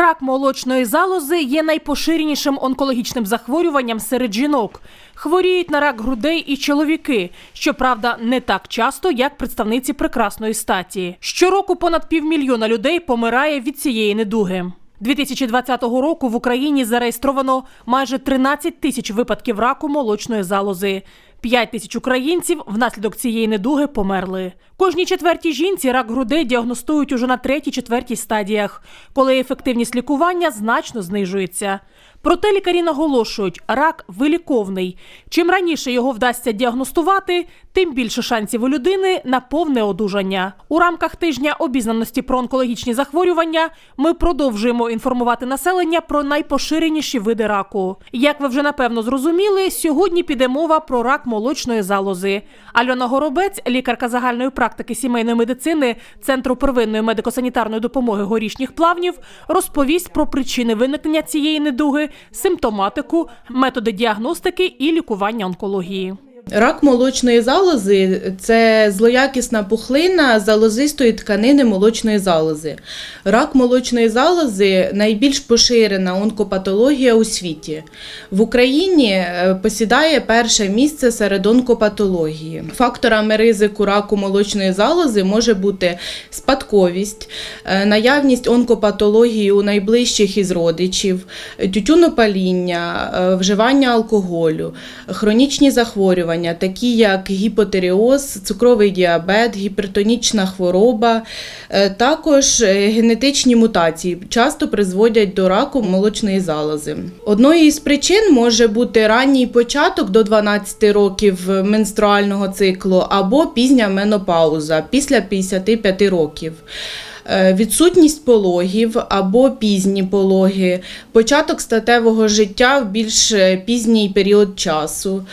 Рак молочної залози є найпоширенішим онкологічним захворюванням серед жінок. Хворіють на рак грудей і чоловіки, щоправда, не так часто, як представниці прекрасної статі. Щороку понад півмільйона людей помирає від цієї недуги. 2020 року в Україні зареєстровано майже 13 тисяч випадків раку молочної залози. 5 тисяч українців внаслідок цієї недуги померли. Кожній четвертій жінці рак грудей діагностують уже на третій-четвертій стадіях, коли ефективність лікування значно знижується. Проте лікарі наголошують, рак виліковний. Чим раніше його вдасться діагностувати, тим більше шансів у людини на повне одужання. У рамках тижня обізнаності про онкологічні захворювання ми продовжуємо інформувати населення про найпоширеніші види раку. Як ви вже напевно зрозуміли, сьогодні піде мова про рак молочної залози. Альона Горобець, лікарка загальної практики сімейної медицини Центру первинної медико-санітарної допомоги горішніх плавнів, розповість про причини виникнення цієї недуги, симптоматику, методи діагностики і лікування онкології. Рак молочної залози це злоякісна пухлина залозистої тканини молочної залози. Рак молочної залози найбільш поширена онкопатологія у світі. В Україні е, посідає перше місце серед онкопатології. Факторами ризику раку молочної залози може бути спадковість, наявність онкопатології у найближчих із родичів, тютюнопаління, е, вживання алкоголю, хронічні захворювання, такі як гіпотеріоз, цукровий діабет, гіпертонічна хвороба, е, також е, генетичні мутації часто призводять до раку молочної залози. Одною із причин може бути ранній початок до 12 років менструального циклу або пізня менопауза після 55 років. Е, Відсутність пологів або пізні пологи, початок статевого життя в більш е, пізній період часу.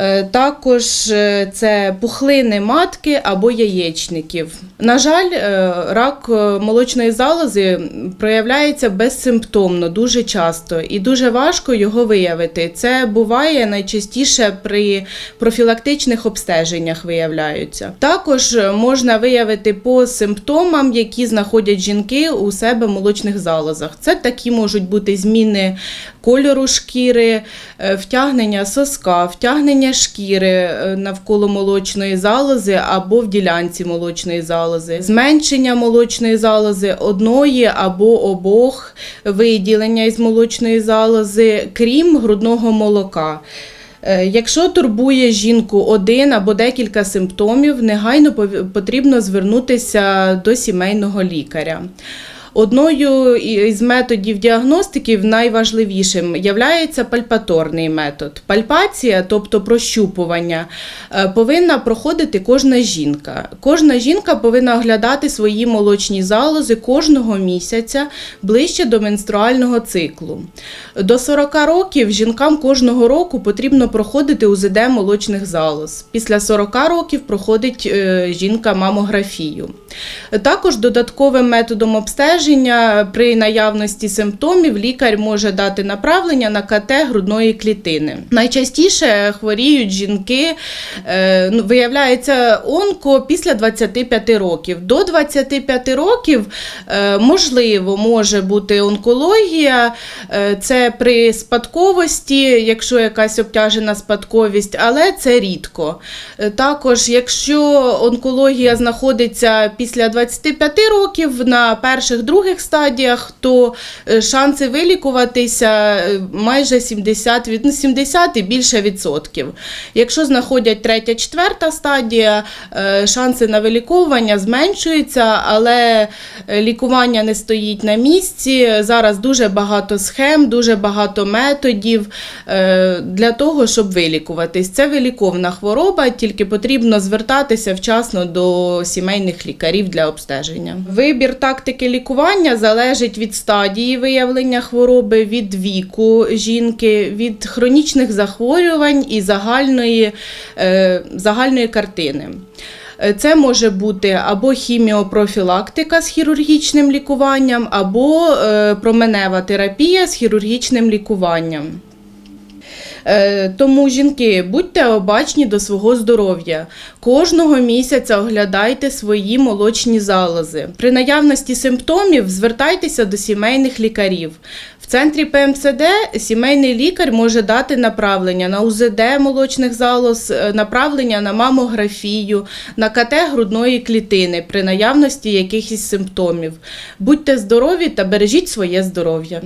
Е, Також е, це пухлини матки або яєчників. На жаль, е, рак молочної залози проявляється безсимптомно дуже часто і дуже важко його виявити. Це буває найчастіше при профілактичних обстеженнях виявляються. Також можна виявити по симптомам, які знаходять жінки у себе в молочних залозах. Це такі можуть бути зміни кольору шкіри, втягнення соска, втягнення шкіри е, навколо молочної залози або в ділянці молочної залози, зменшення молочної залози одної або обох виділення із молочної залози, крім грудного молока. Е, Якщо турбує жінку один або декілька симптомів, негайно потрібно звернутися до сімейного лікаря. Одною із методів діагностики найважливішим є пальпаторний метод. Пальпація, тобто прощупування, е, повинна проходити кожна жінка. Кожна жінка повинна оглядати свої молочні залози кожного місяця ближче до менструального циклу. До 40 років жінкам кожного року потрібно проходити УЗД молочних залоз. Після 40 років проходить е, жінка мамографію. Також додатковим методом обстеження при наявності симптомів лікар може дати направлення на КТ грудної клітини. Найчастіше хворіють жінки, е, ну, виявляється онко після 25 років. До 25 років е, можливо може бути онкологія, е, це при спадковості, якщо якась обтяжена спадковість, але це рідко. Також, якщо онкологія знаходиться після 25 років на перших других стадіях, то е, шанси вилікуватися е, майже 70, від ну, 70 і більше відсотків. Якщо знаходять третя, четверта стадія, е, шанси на виліковування зменшуються, але лікування не стоїть на місці. Зараз дуже багато схем, дуже багато методів для того, щоб вилікуватись. Це виліковна хвороба, тільки потрібно звертатися вчасно до сімейних лікарів для обстеження. Вибір тактики лікування залежить від стадії виявлення хвороби, від віку жінки, від хронічних захворювань і загальної, е, загальної картини. Е, Це може бути або хіміопрофілактика з хірургічним лікуванням, або е, променева терапія з хірургічним лікуванням. Е, Тому жінки, будьте обачні до свого здоров'я. Кожного місяця оглядайте свої молочні залози. При наявності симптомів звертайтеся до сімейних лікарів. В центрі ПМСД сімейний лікар може дати направлення на УЗД молочних залоз, е, направлення на мамографію, на КТ грудної клітини при наявності якихось симптомів. Будьте здорові та бережіть своє здоров'я.